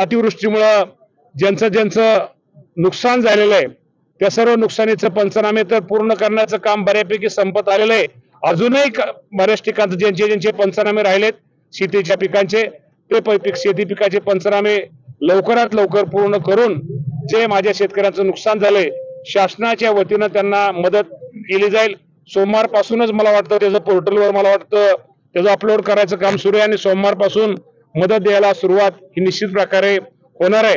अतिवृष्टीमुळं ज्यांचं ज्यांचं नुकसान झालेलं आहे त्या सर्व नुकसानीचं पंचनामे तर पूर्ण करण्याचं काम बऱ्यापैकी संपत आलेलं आहे. अजूनही क- बऱ्याच ठिकाणचं ज्यांचे ज्यांचे पंचनामे राहिलेत शेतीच्या पिकांचे ते प- शेती पिकाचे पंचनामे लवकरात लवकर पूर्ण करून जे माझ्या शेतकऱ्यांचं नुकसान झालंय शासनाच्या वतीनं त्यांना मदत केली जाईल. सोमवारपासूनच मला वाटतं त्याचं पोर्टलवर मला वाटतं त्याचं अपलोड करायचं काम सुरू आहे आणि सोमवारपासून मदत द्यायला सुरुवात ही निश्चित प्रकारे होणार आहे.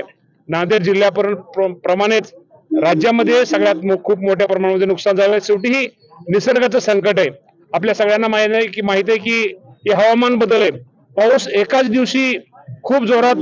नांदेड जिल्ह्यापर्यंत प्र- प्रमाणेच राज्यामध्ये सगळ्यात मो- खूप मोठ्या प्रमाणामध्ये नुकसान झालं शेवटी ही निसर्गाचं संकट आहे. आपल्या सगळ्यांना माहिती आहे की माहिती आहे की हे हवामान बदल आहे. पाऊस एकाच दिवशी खूप जोरात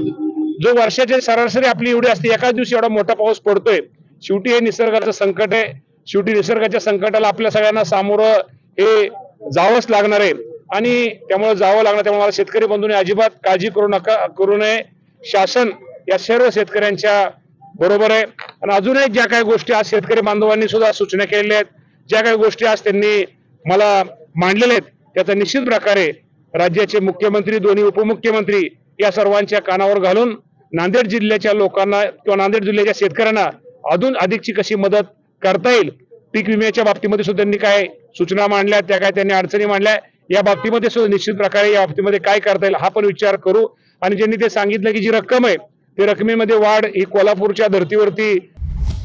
जो वर्षाची सरासरी आपली एवढी असते एकाच दिवशी एवढा मोठा पाऊस पडतोय. शेवटी हे निसर्गाचं संकट आहे. शेवटी निसर्गाच्या संकटाला आपल्या सगळ्यांना सामोरं हे जावंच लागणार आहे. आणि त्यामुळे जावं लागणार त्यामुळे मला शेतकरी बंधूंनी अजिबात काळजी करू नका करू नये. शासन या सर्व शेतकऱ्यांच्या बरोबर आहे. आणि अजूनही ज्या काही गोष्टी आज शेतकरी बांधवांनी सुद्धा सूचना केलेल्या आहेत ज्या काही गोष्टी आज त्यांनी मला मांडलेल्या आहेत त्याचा निश्चित प्रकारे राज्याचे मुख्यमंत्री दोन्ही उपमुख्यमंत्री या सर्वांच्या कानावर घालून नांदेड जिल्ह्याच्या लोकांना किंवा नांदेड जिल्ह्याच्या शेतकऱ्यांना अजून अधिकची कशी मदत करता येईल पीक विम्याच्या बाबतीमध्ये सुद्धा त्यांनी काय सूचना मांडल्या त्या काय त्यांनी अडचणी मांडल्या या बाबतीमध्ये सुद्धा निश्चित प्रकारे या बाबतीमध्ये काय करता येईल हा पण विचार करू. आणि ज्यांनी ते सांगितलं की जी रक्कम आहे ती रकमेमध्ये वाढ ही कोल्हापूरच्या धर्तीवरती.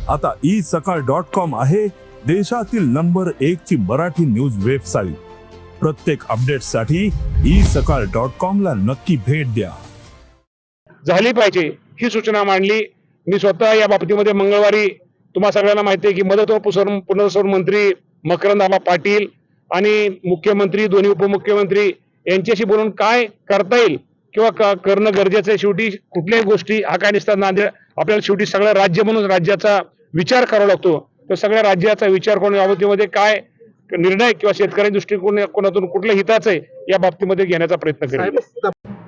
आता ई सकाळ डॉट कॉम आहे देशातील नंबर एक ची मराठी न्यूज वेबसाईट. प्रत्येक अपडेटसाठी ई सकाळ डॉट कॉम ला नक्की भेट द्या. झाली पाहिजे ही सूचना मांडली. मी स्वतः या बाबतीमध्ये मंगळवारी तुम्हा सगळ्यांना माहिती आहे की मदत व पुनर्वसन मंत्री मकरंद आबा पाटील आणि मुख्यमंत्री दोन्ही उपमुख्यमंत्री यांच्याशी बोलून काय करता येईल किंवा करणं गरजेचं आहे शेवटी कुठल्याही गोष्टी हा काय नांदेड आपल्याला शेवटी सगळं राज्य म्हणून राज्याचा विचार करावा लागतो. तर सगळ्या राज्याचा विचार करून याबाबतीमध्ये काय निर्णय किंवा शेतकऱ्यांच्या दृष्टिकोन कोणातून कुठल्या हिताचं आहे या बाबतीमध्ये घेण्याचा प्रयत्न करेल.